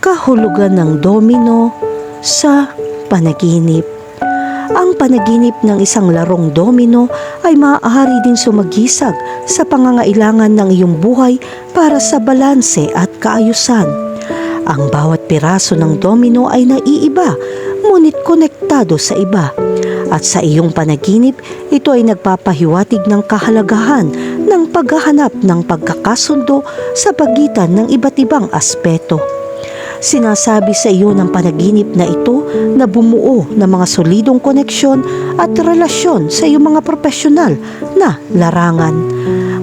kahulugan ng domino sa panaginip. Ang panaginip ng isang larong domino ay maaari din sumagisag sa pangangailangan ng iyong buhay para sa balanse at kaayusan. Ang bawat piraso ng domino ay naiiba, ngunit konektado sa iba. At sa iyong panaginip, ito ay nagpapahiwatig ng kahalagahan ng paghahanap ng pagkakasundo sa pagitan ng iba't ibang aspeto. Sinasabi sa iyo ng panaginip na ito na bumuo ng mga solidong koneksyon at relasyon sa iyong mga profesional na larangan.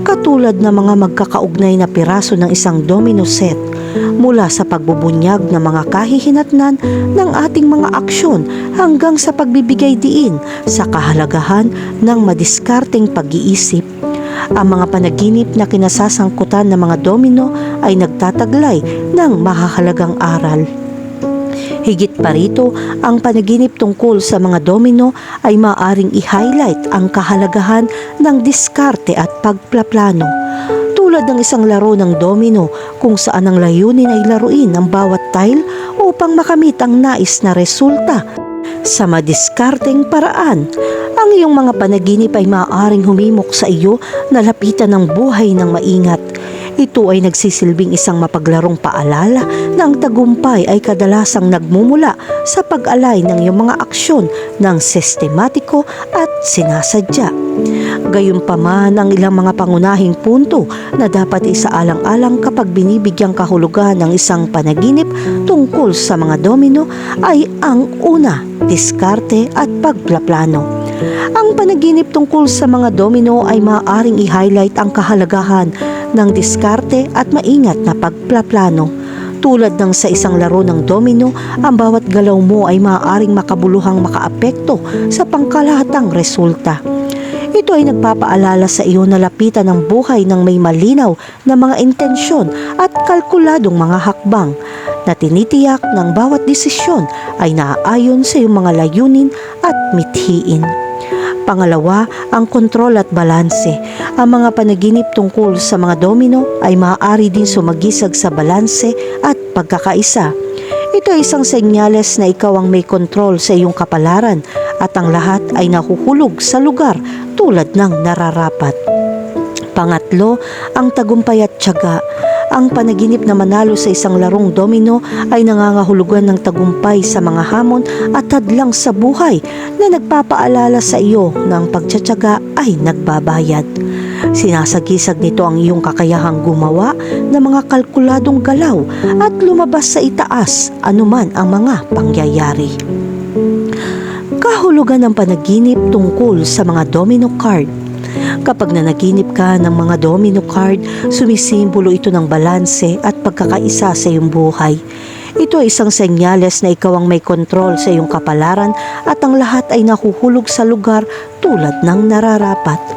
Katulad ng mga magkakaugnay na piraso ng isang domino set mula sa pagbubunyag ng mga kahihinatnan ng ating mga aksyon hanggang sa pagbibigay diin sa kahalagahan ng madiskarteng pag-iisip ang mga panaginip na kinasasangkutan ng mga domino ay nagtataglay ng mahahalagang aral. Higit pa rito, ang panaginip tungkol sa mga domino ay maaring i-highlight ang kahalagahan ng diskarte at pagplaplano. Tulad ng isang laro ng domino kung saan ang layunin ay laruin ang bawat tile upang makamit ang nais na resulta sa madiskarteng paraan ang iyong mga panaginip ay maaaring humimok sa iyo na lapitan ng buhay ng maingat. Ito ay nagsisilbing isang mapaglarong paalala na ang tagumpay ay kadalasang nagmumula sa pag-alay ng iyong mga aksyon ng sistematiko at sinasadya. Gayunpaman ang ilang mga pangunahing punto na dapat isaalang-alang kapag binibigyang kahulugan ng isang panaginip tungkol sa mga domino ay ang una, diskarte at pagplaplano. Ang panaginip tungkol sa mga domino ay maaaring i-highlight ang kahalagahan ng diskarte at maingat na pagplaplano. Tulad ng sa isang laro ng domino, ang bawat galaw mo ay maaaring makabuluhang makaapekto sa pangkalahatang resulta. Ito ay nagpapaalala sa iyo na lapitan ng buhay ng may malinaw na mga intensyon at kalkuladong mga hakbang na tinitiyak ng bawat desisyon ay naaayon sa iyong mga layunin at mithiin. Pangalawa, ang kontrol at balanse. Ang mga panaginip tungkol sa mga domino ay maaari din sumagisag sa balanse at pagkakaisa. Ito ay isang senyales na ikaw ang may kontrol sa iyong kapalaran at ang lahat ay nahuhulog sa lugar tulad ng nararapat. Pangatlo, ang tagumpay at tiyaga. Ang panaginip na manalo sa isang larong domino ay nangangahulugan ng tagumpay sa mga hamon at hadlang sa buhay na nagpapaalala sa iyo ng pagtsatsaga ay nagbabayad. Sinasagisag nito ang iyong kakayahang gumawa ng mga kalkuladong galaw at lumabas sa itaas anuman ang mga pangyayari. Kahulugan ng panaginip tungkol sa mga domino card Kapag nanaginip ka ng mga domino card, sumisimbolo ito ng balanse at pagkakaisa sa iyong buhay. Ito ay isang senyales na ikaw ang may kontrol sa iyong kapalaran at ang lahat ay nahuhulog sa lugar tulad ng nararapat.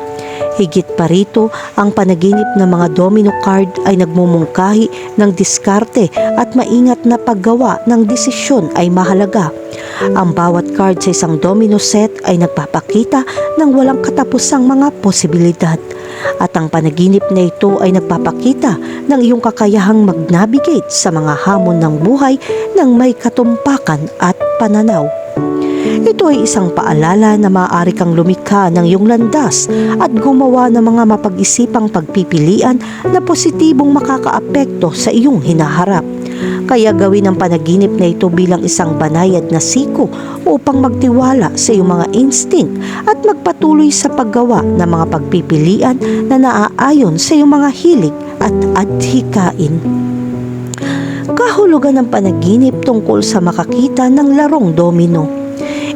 Higit pa rito, ang panaginip ng mga domino card ay nagmumungkahi ng diskarte at maingat na paggawa ng desisyon ay mahalaga. Ang bawat card sa isang domino set ay nagpapakita ng walang katapusang mga posibilidad. At ang panaginip na ito ay nagpapakita ng iyong kakayahang mag-navigate sa mga hamon ng buhay ng may katumpakan at pananaw. Ito ay isang paalala na maaari kang lumikha ng iyong landas at gumawa ng mga mapag-isipang pagpipilian na positibong makakaapekto sa iyong hinaharap. Kaya gawin ang panaginip na ito bilang isang banayad na siko upang magtiwala sa iyong mga instinct at magpatuloy sa paggawa ng mga pagpipilian na naaayon sa iyong mga hilig at adhikain. Kahulugan ng panaginip tungkol sa makakita ng larong domino.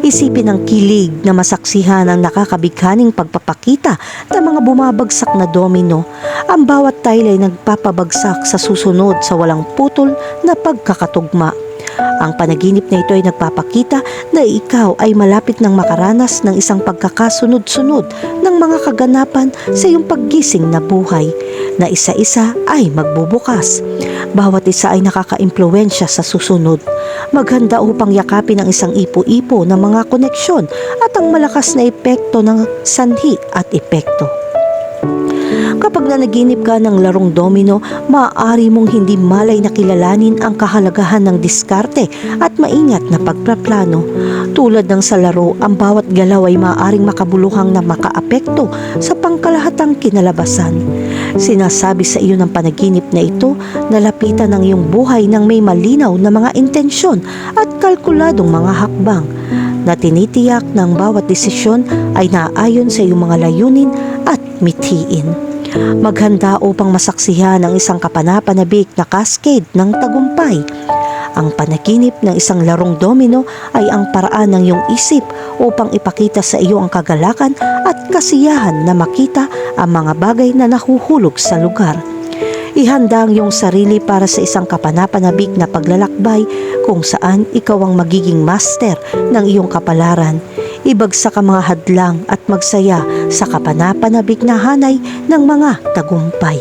Isipin ang kilig na masaksihan ang nakakabighaning pagpapakita ng mga bumabagsak na domino. Ang bawat tile ay nagpapabagsak sa susunod sa walang putol na pagkakatugma. Ang panaginip na ito ay nagpapakita na ikaw ay malapit ng makaranas ng isang pagkakasunod-sunod ng mga kaganapan sa iyong paggising na buhay na isa-isa ay magbubukas. Bawat isa ay nakakaimpluensya sa susunod. Maghanda upang yakapin ang isang ipo-ipo ng mga koneksyon at ang malakas na epekto ng sanhi at epekto. Kapag nanaginip ka ng larong domino, maaari mong hindi malay na kilalanin ang kahalagahan ng diskarte at maingat na pagplaplano. Tulad ng sa laro, ang bawat galaw ay maaaring makabuluhang na makaapekto sa pangkalahatang kinalabasan. Sinasabi sa iyo ng panaginip na ito na lapitan ng iyong buhay ng may malinaw na mga intensyon at kalkuladong mga hakbang na tinitiyak ng bawat desisyon ay naayon sa iyong mga layunin at mithiin. Maghanda upang masaksihan ang isang kapanapanabik na cascade ng tagumpay. Ang panaginip ng isang larong domino ay ang paraan ng iyong isip upang ipakita sa iyo ang kagalakan at kasiyahan na makita ang mga bagay na nahuhulog sa lugar. Ihanda ang iyong sarili para sa isang kapanapanabik na paglalakbay kung saan ikaw ang magiging master ng iyong kapalaran. Ibagsak ang mga hadlang at magsaya sa kapanapanabik na hanay ng mga tagumpay.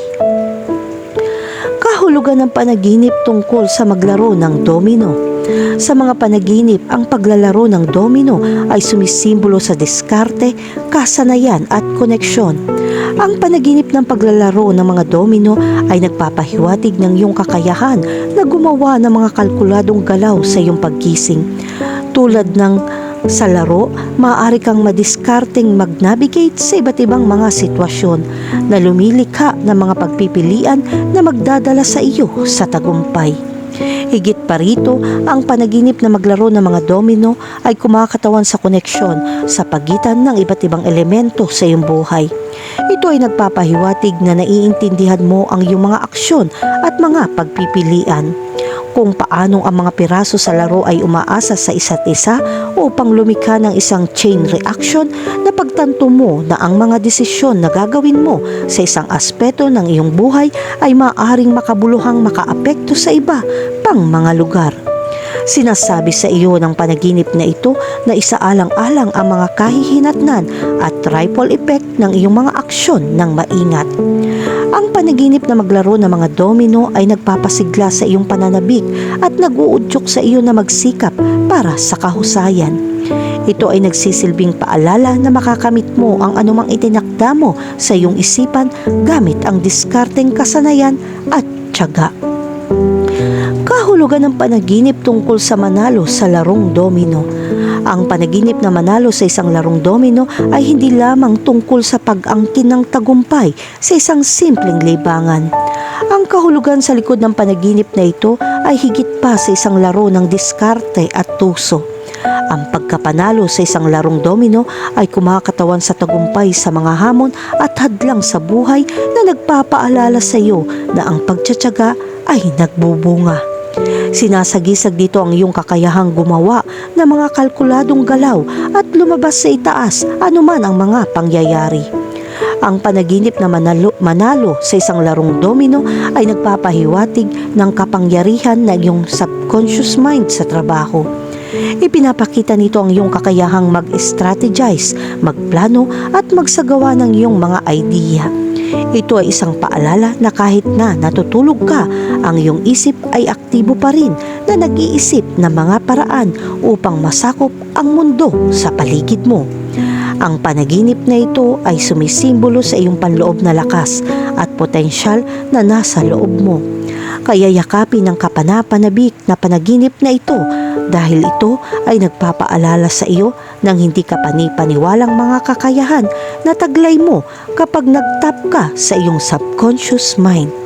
Kahulugan ng panaginip tungkol sa maglaro ng domino. Sa mga panaginip, ang paglalaro ng domino ay sumisimbolo sa diskarte, kasanayan at koneksyon. Ang panaginip ng paglalaro ng mga domino ay nagpapahiwatig ng iyong kakayahan na gumawa ng mga kalkuladong galaw sa iyong paggising. Tulad ng sa laro, maaari kang madiskarteng mag-navigate sa iba't ibang mga sitwasyon na lumilikha ng mga pagpipilian na magdadala sa iyo sa tagumpay. Higit pa rito, ang panaginip na maglaro ng mga domino ay kumakatawan sa koneksyon sa pagitan ng iba't ibang elemento sa iyong buhay. Ito ay nagpapahiwatig na naiintindihan mo ang iyong mga aksyon at mga pagpipilian kung paanong ang mga piraso sa laro ay umaasa sa isa't isa upang lumikha ng isang chain reaction na pagtanto mo na ang mga desisyon na gagawin mo sa isang aspeto ng iyong buhay ay maaaring makabuluhang makaapekto sa iba pang mga lugar. Sinasabi sa iyo ng panaginip na ito na isaalang-alang ang mga kahihinatnan at ripple effect ng iyong mga aksyon ng maingat. Ang panaginip na maglaro ng mga domino ay nagpapasigla sa iyong pananabik at nag-uudyok sa iyo na magsikap para sa kahusayan. Ito ay nagsisilbing paalala na makakamit mo ang anumang itinakda mo sa iyong isipan gamit ang diskarteng kasanayan at tiyaga. Kahulugan ng panaginip tungkol sa manalo sa larong domino. Ang panaginip na manalo sa isang larong domino ay hindi lamang tungkol sa pag-angkin ng tagumpay sa isang simpleng libangan. Ang kahulugan sa likod ng panaginip na ito ay higit pa sa isang laro ng diskarte at tuso. Ang pagkapanalo sa isang larong domino ay kumakatawan sa tagumpay sa mga hamon at hadlang sa buhay na nagpapaalala sa iyo na ang pagtsatsaga ay nagbubunga. Sinasagisag dito ang iyong kakayahang gumawa ng mga kalkuladong galaw at lumabas sa itaas anuman ang mga pangyayari. Ang panaginip na manalo, manalo sa isang larong domino ay nagpapahiwatig ng kapangyarihan ng iyong subconscious mind sa trabaho. Ipinapakita nito ang iyong kakayahang mag-strategize, magplano at magsagawa ng iyong mga idea. Ito ay isang paalala na kahit na natutulog ka, ang iyong isip ay aktibo pa rin na nag-iisip ng mga paraan upang masakop ang mundo sa paligid mo. Ang panaginip na ito ay sumisimbolo sa iyong panloob na lakas at potensyal na nasa loob mo. Kaya yakapin ng kapanapanabik na panaginip na ito dahil ito ay nagpapaalala sa iyo ng hindi ka panipaniwalang mga kakayahan na taglay mo kapag nagtap ka sa iyong subconscious mind.